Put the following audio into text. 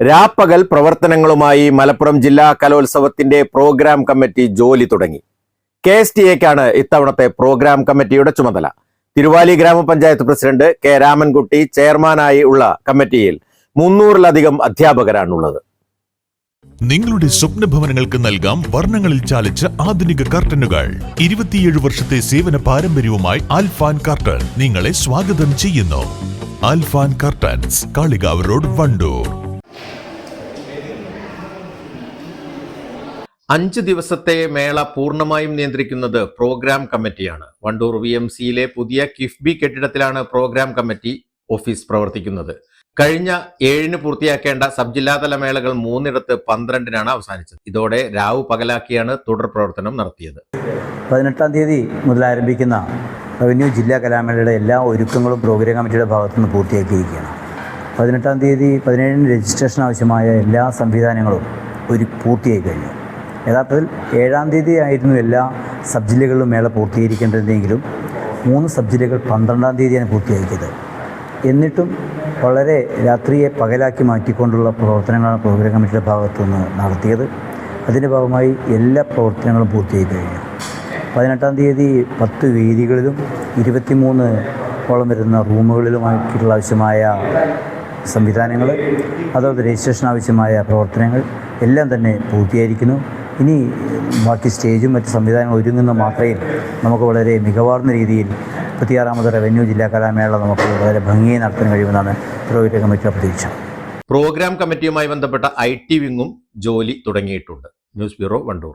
രാപ്പകൽ പ്രവർത്തനങ്ങളുമായി മലപ്പുറം ജില്ലാ കലോത്സവത്തിന്റെ പ്രോഗ്രാം കമ്മിറ്റി ജോലി തുടങ്ങി. കെ എസ് ടി എക്കാണ് ഇത്തവണത്തെ പ്രോഗ്രാം കമ്മിറ്റിയുടെ ചുമതല. തിരുവാലി ഗ്രാമപഞ്ചായത്ത് പ്രസിഡന്റ് കെ രാമൻകുട്ടി ചെയർമാനായി ഉള്ള കമ്മിറ്റിയിൽ മുന്നൂറിലധികം അധ്യാപകരാണുള്ളത്. നിങ്ങളുടെ സ്വപ്ന ഭവനങ്ങൾക്ക് നൽകാം വർണങ്ങളിൽ ചാലിച്ച ആധുനിക കർട്ടനുകൾ. ഇരുപത്തിയേഴ് വർഷത്തെ സേവന പാരമ്പര്യവുമായി ആൽഫാൻ കർട്ടൺ നിങ്ങളെ സ്വാഗതം ചെയ്യുന്നു. Alfan curtains Kalikavu road Wandoor. അഞ്ച് ദിവസത്തെ മേള പൂർണമായും നിയന്ത്രിക്കുന്നത് പ്രോഗ്രാം കമ്മിറ്റിയാണ്. വണ്ടൂർ വി എം സിയിലെ പുതിയ കിഫ്ബി കെട്ടിടത്തിലാണ് പ്രോഗ്രാം കമ്മിറ്റി ഓഫീസ് പ്രവർത്തിക്കുന്നത്. കഴിഞ്ഞ ഏഴിന് പൂർത്തിയാക്കേണ്ട സബ് ജില്ലാതല മേളകൾ മൂന്നിടത്ത് പന്ത്രണ്ടിനാണ് അവസാനിച്ചത്. ഇതോടെ രാവു പകലാക്കിയാണ് തുടർ പ്രവർത്തനം നടത്തിയത്. പതിനെട്ടാം തീയതി മുതൽ ആരംഭിക്കുന്ന റവന്യൂ ജില്ലാ കലാമേളയുടെ എല്ലാ ഒരുക്കങ്ങളും പ്രോഗ്രാം കമ്മിറ്റിയുടെ ഭാഗത്തുനിന്ന് പൂർത്തിയാക്കിയിരിക്കുകയാണ്. പതിനെട്ടാം തീയതി പതിനേഴിന് രജിസ്ട്രേഷൻ ആവശ്യമായ എല്ലാ സംവിധാനങ്ങളും ഒരു പൂർത്തിയായി കഴിഞ്ഞു. യഥാർത്ഥത്തിൽ ഏഴാം തീയതി ആയിരുന്നു എല്ലാ സബ് ജില്ലകളിലും മേള പൂർത്തീകരിക്കേണ്ടതെങ്കിലും മൂന്ന് സബ് ജില്ലകൾ പന്ത്രണ്ടാം തീയതിയാണ് പൂർത്തിയാക്കിയത് എന്നിട്ടും വളരെ രാത്രിയെ പകലാക്കി മാറ്റിക്കൊണ്ടുള്ള പ്രവർത്തനങ്ങളാണ് പ്രോഗ്രാം കമ്മിറ്റിയുടെ ഭാഗത്തു നിന്ന് നടത്തിയത്. അതിന്റെ ഭാഗമായി എല്ലാ പ്രവർത്തനങ്ങളും പൂർത്തിയായി കഴിഞ്ഞു. പതിനെട്ടാം തീയതി പത്ത് വേദികളിലും ഇരുപത്തിമൂന്ന് ഓളം വരുന്ന റൂമുകളിലുമായിട്ടുള്ള ആവശ്യമായ സംവിധാനങ്ങൾ അതോ രജിസ്ട്രേഷൻ ആവശ്യമായ പ്രവർത്തനങ്ങൾ എല്ലാം തന്നെ പൂർത്തിയായിരിക്കുന്നു. ഇനി ബാക്കി സ്റ്റേജും മറ്റ് സംവിധാനങ്ങളും ഒരുങ്ങുന്ന മാത്രയിൽ നമുക്ക് വളരെ മികവാർന്ന രീതിയിൽ മുപ്പത്തിയാറാമത് റവന്യൂ ജില്ലാ കലാമേള നമുക്ക് വളരെ ഭംഗിയായി നടത്താൻ കഴിയുമെന്നാണ് പ്രോഗ്രാം കമ്മിറ്റി പ്രതീക്ഷ പ്രോഗ്രാം കമ്മിറ്റിയുമായി ബന്ധപ്പെട്ട ഐ ടി വിങ്ങും ജോലി തുടങ്ങിയിട്ടുണ്ട്. News bureau Wandoor.